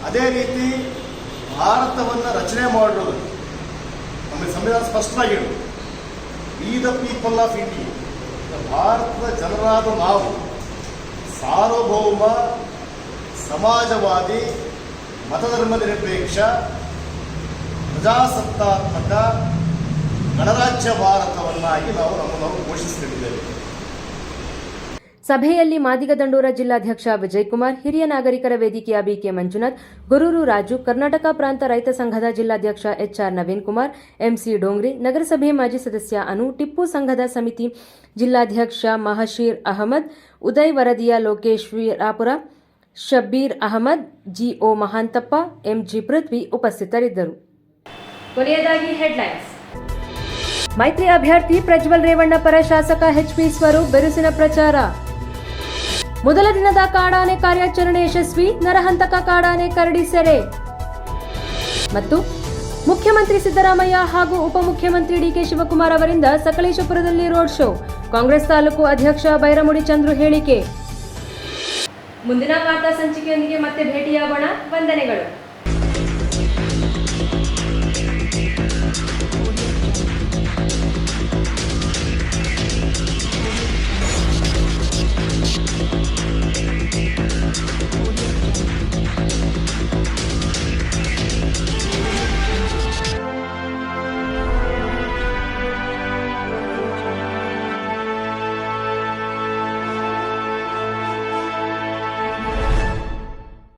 ಅದೇ ರೀತಿ ಭಾರತವನ್ನು ರಚನೆ ಮಾಡೋದು ನಮ್ಮ ಸಂವಿಧಾನ ಸ್ಪಷ್ಟವಾಗಿರೋದು we the people of India ಭಾರತದ ಜನರಾದ ನಾವು ಸಾರ್ವಭೌಮ, ಸಮಾಜವಾದಿ, ಮತಧರ್ಮ ನಿರಪೇಕ್ಷ, ಪ್ರಜಾಸತ್ತಾತ್ಮಕ, ಗಣರಾಜ್ಯ ಭಾರತವನ್ನಾಗಿ ನಾವು ನಮ್ಮನ್ನು ಘೋಷಿಸಿಕೊಂಡಿದ್ದೇವೆ. ಸಭೆಯಲ್ಲಿ ಮಾದಿಗ ದಂಡೋರ ಜಿಲ್ಲಾಧ್ಯಕ್ಷ ವಿಜಯಕುಮಾರ್ ಹಿರಿಯ ನಾಗರಿಕರ ವೇದಿಕೆಯ ಬಿಕೆ ಮಂಜುನಾಥ್ ಗುರೂರು ರಾಜು ಕರ್ನಾಟಕ ಪ್ರಾಂತ ರೈತ ಸಂಘದ ಜಿಲ್ಲಾಧ್ಯಕ್ಷ ಎಚ್ಆರ್ ನವೀನ್ ಕುಮಾರ್ ಎಂಸಿ ಡೋಂಗ್ರಿ ನಗರಸಭೆ ಮಾಜಿ ಸದಸ್ಯ ಅನು ಟಿಪ್ಪು ಸಂಘದ ಸಮಿತಿ ಜಿಲ್ಲಾಧ್ಯಕ್ಷ ಮಹಶೀರ್ ಅಹಮದ್ ಉದಯ್ ವರದಿಯ ಲೋಕೇಶ್ ವೀರಾಪುರ ಶಬ್ಬೀರ್ ಅಹಮದ್ ಜಿಒ ಮಹಾಂತಪ್ಪ ಎಂಜಿ ಪೃಥ್ವಿ ಉಪಸ್ಥಿತರಿದ್ದರು. ಕೊನೆಯದಾಗಿ ಹೆಡ್ಲೈನ್ಸ್. ಮೈತ್ರಿ ಅಭ್ಯರ್ಥಿ ಪ್ರಜ್ವಲ್ ರೇವಣ್ಣ ಪರ ಶಾಸಕ ಎಚ್ಪಿ ಸ್ವರೂಪ್ ಬಿರುಸಿನ ಪ್ರಚಾರ. ಮೊದಲ ದಿನದ ಕಾಡಾನೆ ಕಾರ್ಯಾಚರಣೆ ಯಶಸ್ವಿ, ನರಹಂತಕ ಕಾಡಾನೆ ಕರಡಿ ಸೆರೆ. ಮತ್ತು ಮುಖ್ಯಮಂತ್ರಿ ಸಿದ್ದರಾಮಯ್ಯ ಹಾಗೂ ಉಪಮುಖ್ಯಮಂತ್ರಿ ಡಿಕೆ ಶಿವಕುಮಾರ್ ಅವರಿಂದ ಸಕಲೇಶಪುರದಲ್ಲಿ ರೋಡ್ ಶೋ. ಕಾಂಗ್ರೆಸ್ ತಾಲೂಕು ಅಧ್ಯಕ್ಷ ಬೈರಮುಡಿ ಚಂದ್ರು ಹೇಳಿಕೆ. ಮುಂದಿನ ವಾರ್ತಾ ಸಂಚಿಕೆಯೊಂದಿಗೆ ಮತ್ತೆ ಭೇಟಿಯಾಗೋಣ. ವಂದನೆಗಳು.